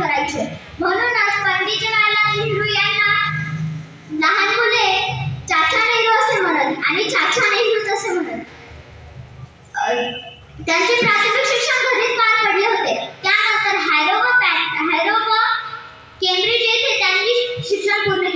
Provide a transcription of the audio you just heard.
करायचे. म्हणून आज पंडित जवाहरलाल नेहरू यांना लहान मुले चाचा नेहरू असे म्हणत आणि चाचा नेहरूच असे म्हणत. त्यांचे प्राथमिक शिक्षण घरीच पार पडले होते. त्यानंतर हॅरो व हॅरो व केम्ब्रिज येथे त्यांनी शिक्षण पूर्ण